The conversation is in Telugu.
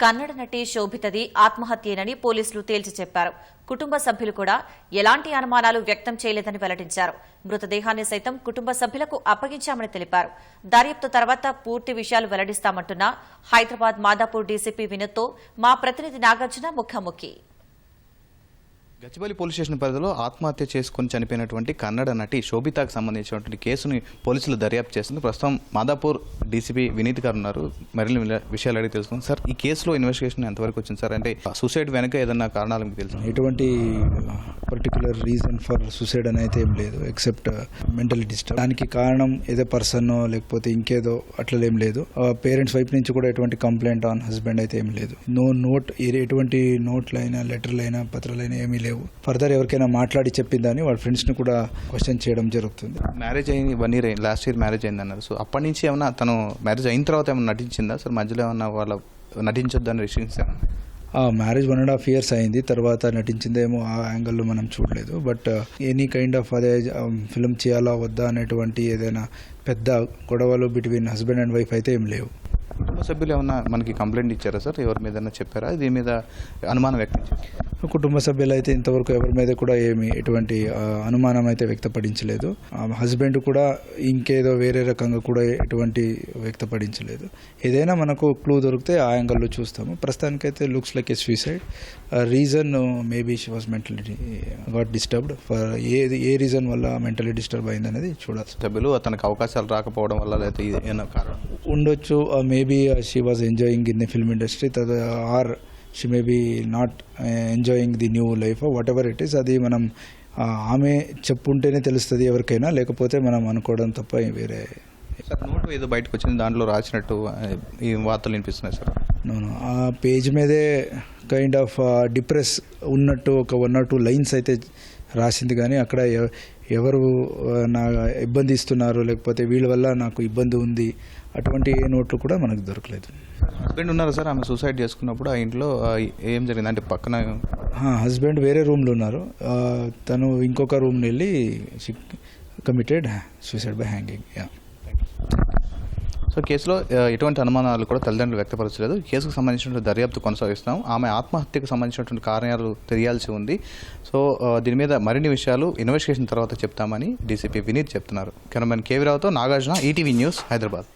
కన్నడ నటి శోభితది ఆత్మహత్యేనని పోలీసులు తేల్చి చెప్పారు. కుటుంబ సభ్యులు కూడా ఎలాంటి అనుమానాలు వ్యక్తం చేయలేదని వెల్లడించారు. మృతదేహాన్ని సైతం కుటుంబ సభ్యులకు అప్పగించామని తెలిపారు. దర్యాప్తు తర్వాత పూర్తి విషయాలు వెల్లడిస్తామంటున్న హైదరాబాద్ మాదాపూర్ డీసీపీ వినోద్తో మా ప్రతినిధి నాగార్జున ముఖాముఖి. గచ్చిబౌలి పోలీస్ స్టేషన్ పరిధిలో ఆత్మహత్య చేసుకుని చనిపోయినటువంటి కన్నడ నటి శోభితాకు సంబంధించినటువంటి కేసుని పోలీసులు దర్యాప్తు చేస్తుంది ప్రస్తుతం మాదాపూర్ డీసీపీ వినీత్ గారు ఉన్నారు. మరిన్ని విషయాలు అడిగి తెలుసుకుందాం. సార్ ఈ కేసులో ఇన్వెస్టిగేషన్ ఎంతవరకు వచ్చింది? సార్ అంటే సూసైడ్ వెనక ఏదన్నా కారణాలు మీకు తెలుసు? ఎటువంటి పర్టికులర్ రీజన్ ఫర్ సూసైడ్ అని అయితే ఏం లేదు ఎక్సెప్ట్ మెంటల్ డిస్టర్బ్ దానికి కారణం ఏదో పర్సన్ లేకపోతే ఇంకేదో అట్లా ఏం లేదు. పేరెంట్స్ వైపు నుంచి కూడా ఎటువంటి కంప్లైంట్ ఆన్ హస్బెండ్ అయితే ఏం లేదు. నో నోట్ ఎటువంటి నోట్లైనా లెటర్లైనా పత్రాలైనా ఏమీ లేవు. ఫర్దర్ ఎవరికైనా మాట్లాడి చెప్పిందని వాళ్ళ ఫ్రెండ్స్ని కూడా క్వశ్చన్ చేయడం జరుగుతుంది. మ్యారేజ్ అయింది one year last year marriage అయింది అన్నారు. సో అప్పటి నుంచి ఏమన్నా తను మ్యారేజ్ అయిన తర్వాత ఏమైనా నటించిందా? సార్ మధ్యలో ఏమన్నా వాళ్ళ నటించొద్దని రిస్ట్రిక్షన్స్ ఏమన్నా? Marriage one and half years అయింది. తర్వాత నటించిందేమో ఆ యాంగిల్లో మనం చూడలేదు. బట్ ఎనీ కైండ్ ఆఫ్ అదే um, ఫిల్మ్ చేయాలా వద్దా అనేటువంటి ఏదైనా పెద్ద గొడవలు బిట్వీన్ హస్బెండ్ అండ్ వైఫ్ అయితే ఏం లేవు. కుటుంబ సభ్యులు ఏమన్నా మనకి కంప్లైంట్ ఇచ్చారా సార్? ఎవరి మీద చెప్పారా? దీని మీద అనుమానం వ్యక్తం చేశారు? కుటుంబ సభ్యులు అయితే ఇంతవరకు ఎవరి మీద కూడా ఏమి ఎటువంటి అనుమానం అయితే వ్యక్తపడించలేదు. హస్బెండ్ కూడా ఇంకేదో వేరే రకంగా కూడా ఎటువంటి వ్యక్తపడించలేదు. ఏదైనా మనకు క్లూ దొరికితే ఆ యాంగిల్లో చూస్తాము. ప్రస్తుతానికైతే looks like a suicide reason maybe she was mentally got disturbed. For a a reason వల్ల మెంటలీ డిస్టర్బ్ అయింది అనేది చూడాలి సభ్యులు తనకు అవకాశాలు రాకపోవడం వల్ల లేకపోతే ఇది కారణం? ఉండొచ్చు. Maybe she was enjoying in the film industry or she maybe not enjoying the new life whatever it is అది మనం ఆమె చెప్పుంటేనే తెలుస్తుంది ఎవరికైనా లేకపోతే మనం అనుకోవడం తప్ప వేరే. సార్ నోటు ఏదో బయటకు వచ్చింది దాంట్లో రాసినట్టు ఈ వార్తలు వినిపిస్తున్నాయి సార్ నేను ఆ పేజ్ మీదే కైండ్ ఆఫ్ డిప్రెస్ ఉన్నట్టు ఒక వన్ ఆర్ టూ లైన్స్ అయితే రాసింది కానీ అక్కడ ఎవరు నా ఇబ్బంది ఇస్తున్నారు లేకపోతే వీళ్ళ వల్ల నాకు ఇబ్బంది ఉంది అటువంటి ఏ నోట్లు కూడా మనకు దొరకలేదు. హస్బెండ్ ఉన్నారు సార్? ఆమె సూసైడ్ చేసుకున్నప్పుడు ఆ ఇంట్లో ఏం జరిగింది? అంటే పక్కన హస్బెండ్ వేరే రూమ్లో ఉన్నారు. తను ఇంకొక రూమ్ని వెళ్ళి committed suicide by hanging yeah so కేసులో ఎటువంటి అనుమానాలు కూడా తల్లిదండ్రులు వ్యక్తపరచలేదు. కేసుకు సంబంధించినటువంటి దర్యాప్తు కొనసాగిస్తాం. ఆమె ఆత్మహత్యకు సంబంధించినటువంటి కారణాలు తెలియాల్సి ఉంది. సో దీని మీద మరిన్ని విషయాలు ఇన్వెస్టిగేషన్ తర్వాత చెప్తామని డీసీపీ వినీత్ చెప్తున్నారు. కెమెరామెన్ కేవీరావుతో నాగార్జున ఈటీవీ న్యూస్ హైదరాబాద్.